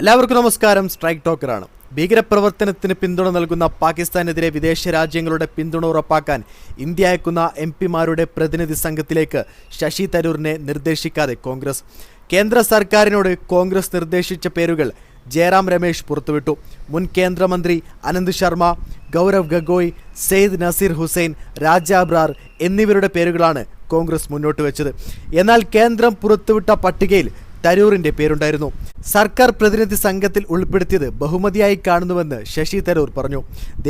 എല്ലാവർക്കും നമസ്കാരം. സ്ട്രൈക്ക് ടോക്കറാണ് ഭീകരപ്രവർത്തനത്തിന് പിന്തുണ നൽകുന്ന പാകിസ്ഥാനെതിരെ വിദേശ രാജ്യങ്ങളുടെ പിന്തുണ ഉറപ്പാക്കാൻ ഇന്ത്യ അയക്കുന്ന എം പിമാരുടെ പ്രതിനിധി സംഘത്തിലേക്ക് ശശി തരൂരിനെ നിർദ്ദേശിക്കാതെ കോൺഗ്രസ്. കേന്ദ്ര സർക്കാരിനോട് കോൺഗ്രസ് നിർദ്ദേശിച്ച പേരുകൾ ജയറാം രമേശ് പുറത്തുവിട്ടു. മുൻ കേന്ദ്രമന്ത്രി അനന്ത് ശർമ്മ ഗൗരവ് ഗഗോയ് സെയ്ദ് നസീർ ഹുസൈൻ രാജ അബ്രാർ എന്നിവരുടെ പേരുകളാണ് കോൺഗ്രസ് മുന്നോട്ട് വെച്ചത്. എന്നാൽ കേന്ദ്രം പുറത്തുവിട്ട പട്ടികയിൽ തരൂറിന്റെ പേരുണ്ടായിരുന്നു. സർക്കാർ പ്രതിനിധി സംഘത്തിൽ ഉൾപ്പെടുത്തിയത് ബഹുമതിയായി കാണുന്നുവെന്ന് ശശി തരൂർ പറഞ്ഞു.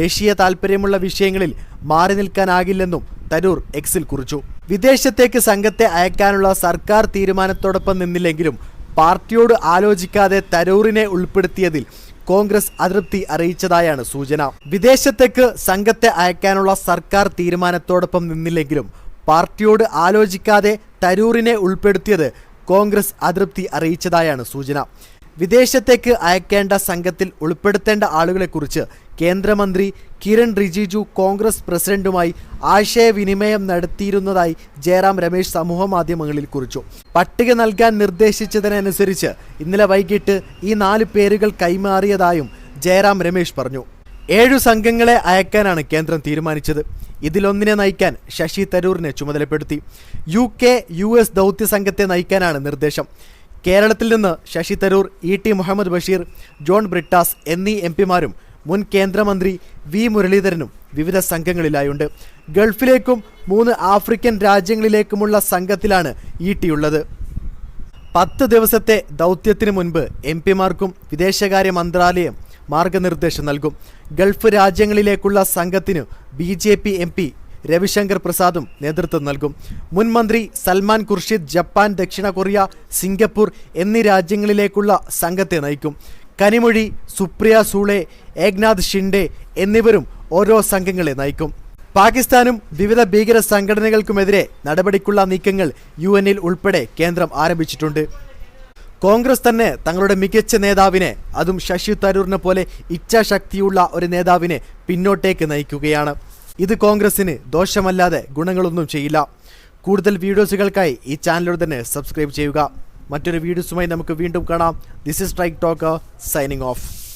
ദേശീയ താൽപ്പര്യമുള്ള വിഷയങ്ങളിൽ മാറി നിൽക്കാനാകില്ലെന്നും തരൂർ എക്സിൽ കുറിച്ചു. വിദേശത്തേക്ക് സംഘത്തെ അയക്കാനുള്ള സർക്കാർ തീരുമാനത്തോടൊപ്പം നിന്നില്ലെങ്കിലും പാർട്ടിയോട് ആലോചിക്കാതെ തരൂറിനെ ഉൾപ്പെടുത്തിയതിൽ കോൺഗ്രസ് അതൃപ്തി അറിയിച്ചതായാണ് സൂചന. വിദേശത്തേക്ക് സംഘത്തെ അയക്കാനുള്ള സർക്കാർ തീരുമാനത്തോടൊപ്പം നിന്നില്ലെങ്കിലും പാർട്ടിയോട് ആലോചിക്കാതെ തരൂറിനെ ഉൾപ്പെടുത്തിയത് കോൺഗ്രസ് അതൃപ്തി അറിയിച്ചതായാണ് സൂചന. വിദേശത്തേക്ക് അയക്കേണ്ട സംഘത്തിൽ ഉൾപ്പെടുത്തേണ്ട ആളുകളെക്കുറിച്ച് കേന്ദ്രമന്ത്രി കിരൺ റിജിജു കോൺഗ്രസ് പ്രസിഡന്റുമായി ആശയവിനിമയം നടത്തിയിരുന്നതായി ജയറാം രമേശ് സമൂഹമാധ്യമങ്ങളിൽ കുറിച്ചു. പട്ടിക നൽകാൻ നിർദ്ദേശിച്ചതിനനുസരിച്ച് ഇന്നലെ വൈകിട്ട് ഈ നാല് പേരുകൾ കൈമാറിയതായും ജയറാം രമേശ് പറഞ്ഞു. ഏഴു സംഘങ്ങളെ അയക്കാനാണ് കേന്ദ്രം തീരുമാനിച്ചത്. ഇതിലൊന്നിനെ നയിക്കാൻ ശശി തരൂറിനെ ചുമതലപ്പെടുത്തി. യു കെ യു എസ് ദൗത്യ സംഘത്തെ നയിക്കാനാണ് നിർദ്ദേശം. കേരളത്തിൽ നിന്ന് Shashi Tharoor E T Muhammad Basheer John Brittas എന്നീ എം പിമാരും മുൻ കേന്ദ്രമന്ത്രി വി മുരളീധരനും വിവിധ സംഘങ്ങളിലായുണ്ട്. ഗൾഫിലേക്കും മൂന്ന് ആഫ്രിക്കൻ രാജ്യങ്ങളിലേക്കുമുള്ള സംഘത്തിലാണ് ഇ ടി ഉള്ളത്. പത്ത് ദിവസത്തെ ദൗത്യത്തിന് മുൻപ് എം പിമാർക്കും വിദേശകാര്യ മന്ത്രാലയം മാർഗനിർദ്ദേശം നൽകും. ഗൾഫ് രാജ്യങ്ങളിലേക്കുള്ള സംഘത്തിന് B J P M P Ravishankar പ്രസാദും നേതൃത്വം നൽകും. മുൻമന്ത്രി സൽമാൻ ഖുർഷിദ് ജപ്പാൻ ദക്ഷിണ കൊറിയ സിംഗപ്പൂർ എന്നീ രാജ്യങ്ങളിലേക്കുള്ള സംഘത്തെ നയിക്കും. കനിമൊഴി സുപ്രിയ സൂളെ ഏക്നാഥ് ഷിൻഡെ എന്നിവരും ഓരോ സംഘങ്ങളെ നയിക്കും. പാകിസ്ഥാനും വിവിധ ഭീകര സംഘടനകൾക്കുമെതിരെ നടപടിക്കുള്ള നീക്കങ്ങൾ യു എന്നിൽ ഉൾപ്പെടെ കേന്ദ്രം ആരംഭിച്ചിട്ടുണ്ട്. കോൺഗ്രസ് തന്നെ തങ്ങളുടെ മികച്ച നേതാവിനെ അതും ശശി തരൂറിനെ പോലെ ഇച്ഛാശക്തിയുള്ള ഒരു നേതാവിനെ പിന്നോട്ടേക്ക് നയിക്കുകയാണ്. ഇത് കോൺഗ്രസിന് ദോഷമല്ലാതെ ഗുണങ്ങളൊന്നും ചെയ്യില്ല. കൂടുതൽ വീഡിയോസുകൾക്കായി ഈ ചാനലിലൂടെ തന്നെ സബ്സ്ക്രൈബ് ചെയ്യുക. മറ്റൊരു വീഡിയോസുമായി നമുക്ക് വീണ്ടും കാണാം. This is Strike Talk signing off